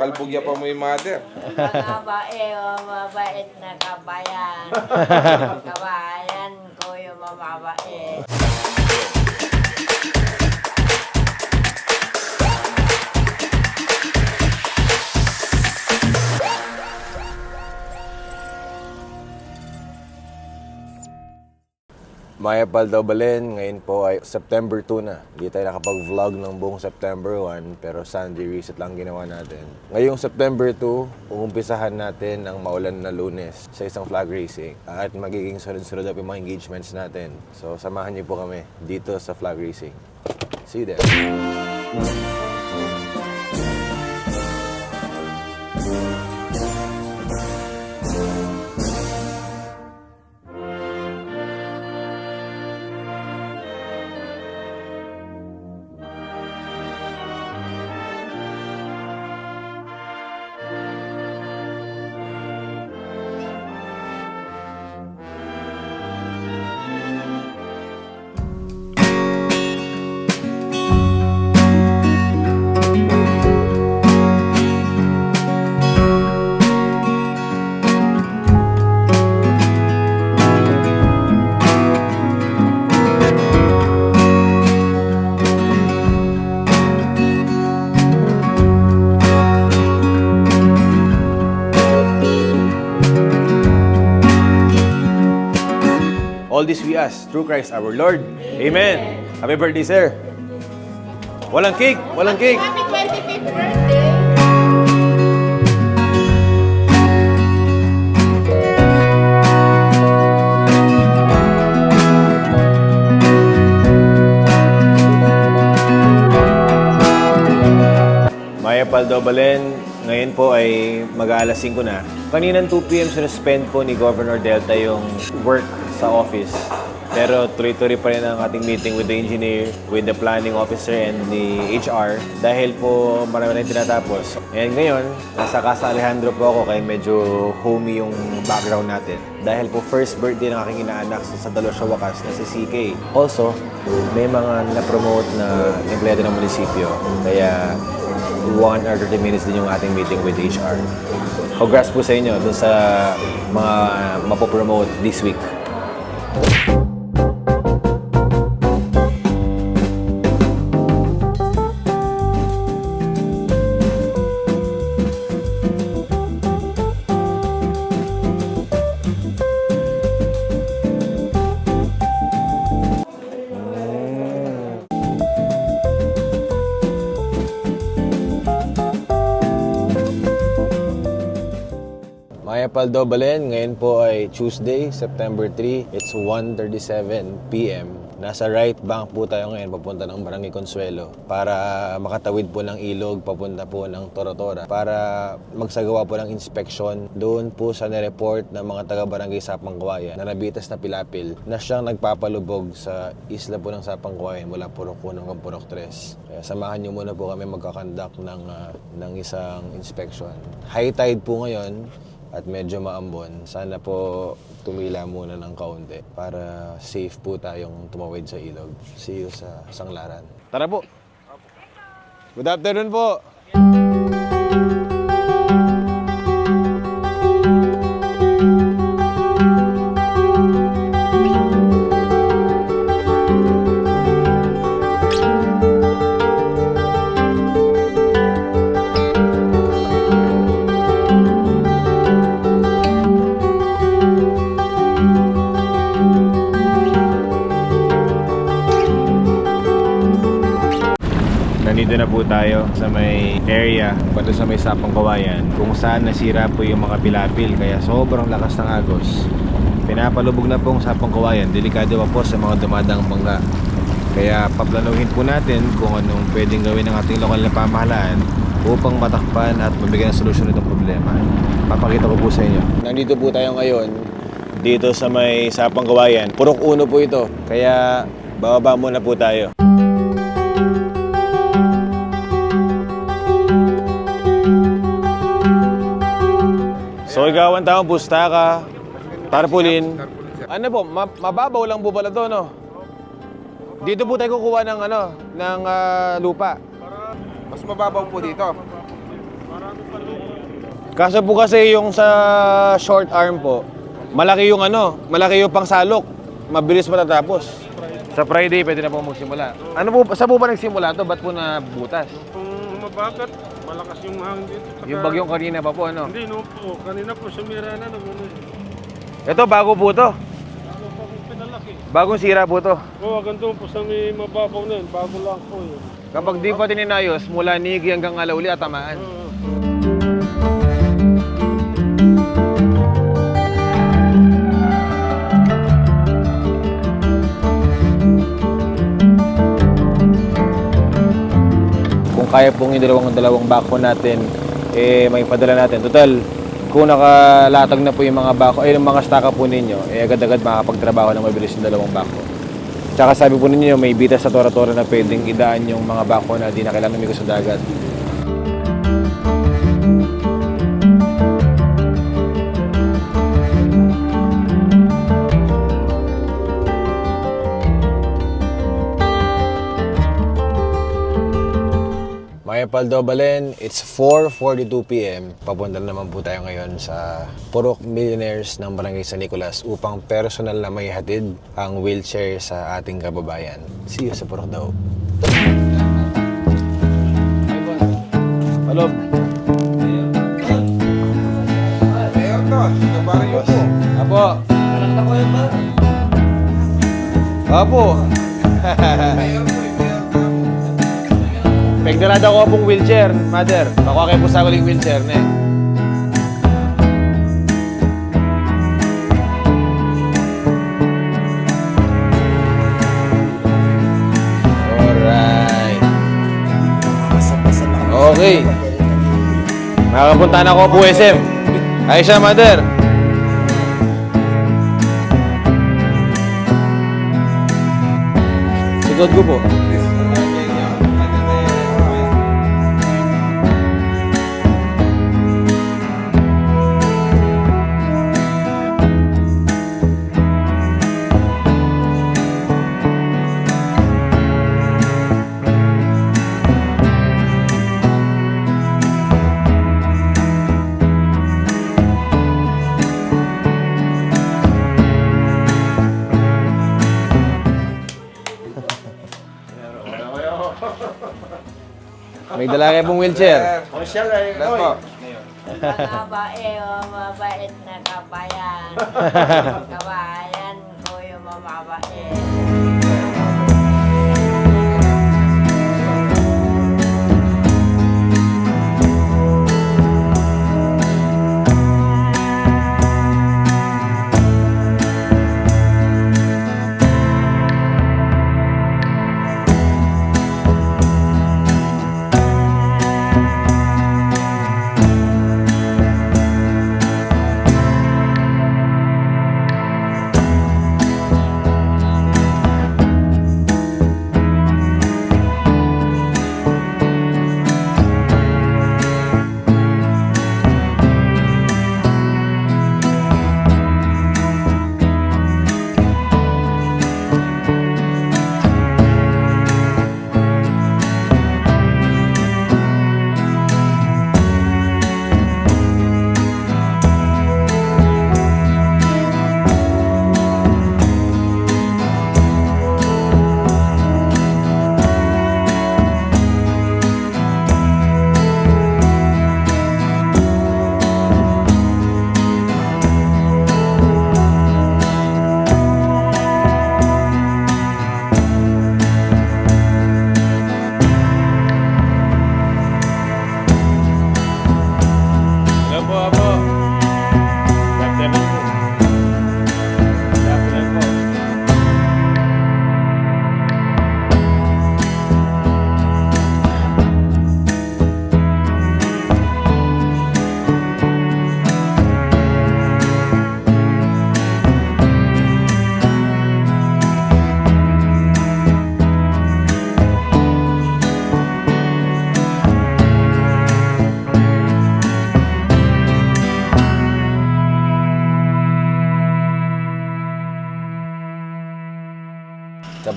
Kakalbugya pa mo yung mother. Mga bae, oh, mabait na kabayan. kabayan ko yung mamabae. Maya Paldo Balen, ngayon po ay September 2 na. Hindi tayo nakapag-vlog ng buong September 1, pero Sunday reset lang ginawa natin. Ngayong September 2, umumpisahan natin ang maulan na lunes sa isang flag racing. At magiging sunod-sunod up yung mga engagements natin. So, samahan niyo po kami dito sa flag racing. See you there. All this we ask through Christ our Lord. Amen. Happy birthday, sir. Walang cake, walang cake. Happy 25th birthday! Maya Paldo Balen, ngayon po ay mag-aalas 5 na. Kaninang 2pm sinuspend po ni Governor Delta yung work sa office. Pero tuloy-tuloy pa rin ang ating meeting with the engineer, with the planning officer and the HR dahil po marami na tinatapos. And ngayon, nasa Casa Alejandro po ako kaya medyo homey yung background natin. Dahil po first birthday ng aking inaanak sa Sadalo sa Wakas na si CK. Also, may mga na-promote na empleyado ng munisipyo. Kaya 1 or 30 minutes din yung ating meeting with HR. Congrats po sa inyo dun sa mga mapopromote this week. Maya Paldo Balen, ngayon po ay Tuesday, September 3. It's 1.37 p.m. Nasa right bank po tayo ngayon papunta ng Barangay Consuelo para makatawid po ng ilog papunta po ng Torotora para magsagawa po ng inspection doon po sa nireport ng mga taga-barangay Sapang Kawayan na nabitas na pilapil na siyang nagpapalubog sa isla po ng Sapang Kawayan mula Purok 1 hanggang Purok 3. Kaya samahan niyo muna po kami magkakandak ng, ah, ng isang inspection. High tide po ngayon, at medyo maambon. Sana po tumila muna ng kaunti para safe po tayong tumawid sa ilog. See you sa Sanglaran. Tara po! Good afternoon po! Po tayo sa may area, pato sa may Sapang Kawayan, kung saan nasira po yung mga pilapil, kaya sobrang lakas ng agos. Pinapalubog na po ang Sapang Kawayan, delikado pa po sa mga dumadang bangga. Kaya paplanuhin po natin kung anong pwedeng gawin ng ating lokal na pamahalaan upang matakpan at mabigyan ng solusyon itong problema. Papakita ko po sa inyo. Nandito po tayo ngayon, dito sa may Sapang Kawayan. Purok uno po ito, kaya bababa muna po tayo. So ikaw ang taong pustaka, tarpulin. Ano po, ma- mababaw lang po pala to, no? Dito po tayo kukuha ng ano, ng ah, lupa. Mas mababaw po dito. Kaso po kasi yung sa short arm po, malaki yung ano, malaki yung pangsalok. Mabilis matatapos. Sa Friday, pwede na po magsimula. Ano po, sa po ba nagsimula to? Ba't po na butas? Kung mabagat, malakas yung hangin dito. Saka- Yung bagyong kanina pa po, ano? Hindi, no po. Kanina po sumira na. Nagano eh. Ito, bago po to. Ako pa kung pinalaki. Bagong sira po to. Oo, hanggang doon po sa may mababaw na yun. Bago lang po yun. Kapag di pa tininayos, mula Nigi hanggang Alauli at tamaan. Oo. Kaya pong yung dalawang dalawang bako natin, eh may padala natin. Total, kung nakalatag na po yung mga bako, ay yung mga staka po ninyo, eh agad-agad makakapagtrabaho ng mabilis yung dalawang bako. Tsaka sabi po ninyo, may bitas sa tora-tora na pwedeng idaan yung mga bako na di na kailangan umigo sa dagat. Maya Paldo Balen, it's 4.42pm. Papunta na naman po tayo ngayon sa Purok Millionaires ng Barangay San Nicolas upang personal na may hatid ang wheelchair sa ating kababayan. See you sa Purok daw. Palob. Mayor to, kabaryo po. Apo. Apo. Mayor po, eh, mayor po. Pagdarada ko pong wheelchair, mother. Makuha kayo po sa uling wheelchair na eh. Alright. Okay. Makapunta na ako po SM. Ayos siya, mother. Sigod ko po. Dala kayo pong wheelchair. Lahat po. Mga bae, oh, mabait na kabayan. kabayan ko yung mababait.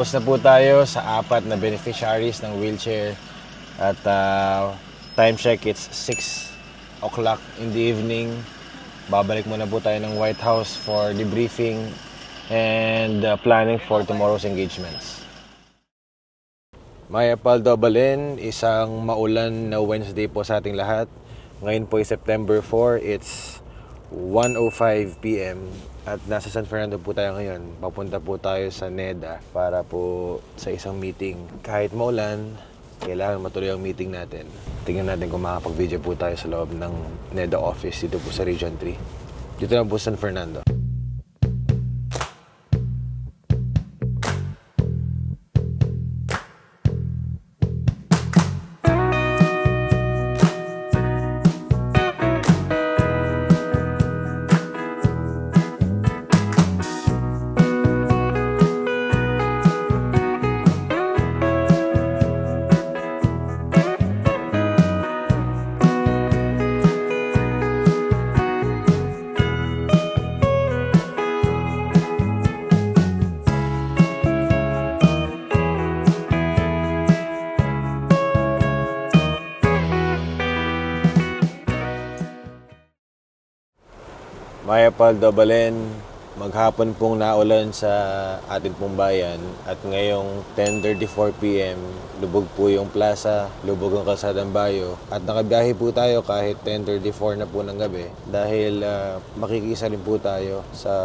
Tapos na po tayo sa apat na beneficiaries ng wheelchair. At ah, time check, it's 6 o'clock in the evening. Babalik muna po tayo ng White House for debriefing and uh, planning for tomorrow's engagements. Maya Paldo Balin, isang maulan na Wednesday po sa ating lahat. Ngayon po ay September 4, it's 1.05 p.m. At nasa San Fernando po tayo ngayon. Papunta po tayo sa NEDA para po sa isang meeting. Kahit maulan, kailangan matuloy ang meeting natin. Tingnan natin kung makapag-video po tayo sa loob ng NEDA office dito po sa Region 3. Dito na po sa San Fernando. Maya Paldo Balen, maghapon pong naulan sa atin pong bayan at ngayong 10.34pm, lubog po yung plaza, lubog ang kalsadang bayo at nakabiyahe po tayo kahit 10.34 na po ng gabi dahil ah, makikisa rin po tayo sa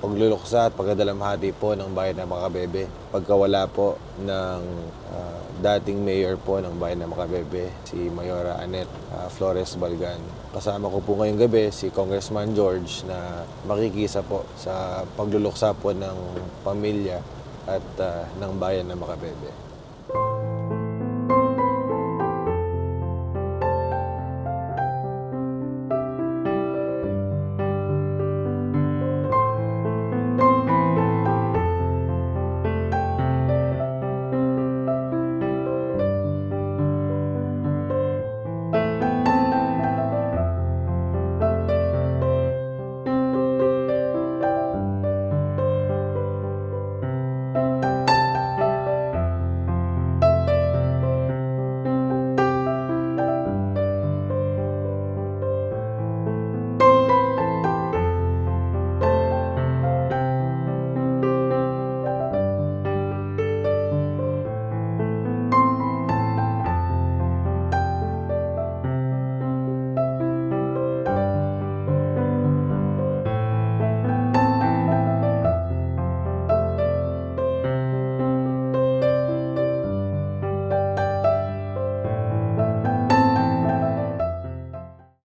pagluluksa at pagkadalamhati po ng bayan ng Makabebe pagkawala po ng ah, dating mayor po ng bayan ng Makabebe, si Mayora Anet ah, Flores Balgan. Kasama ko po ngayong gabi si Congressman George na makikisa po sa pagluluksa po ng pamilya at ah, ng bayan ng Makabebe.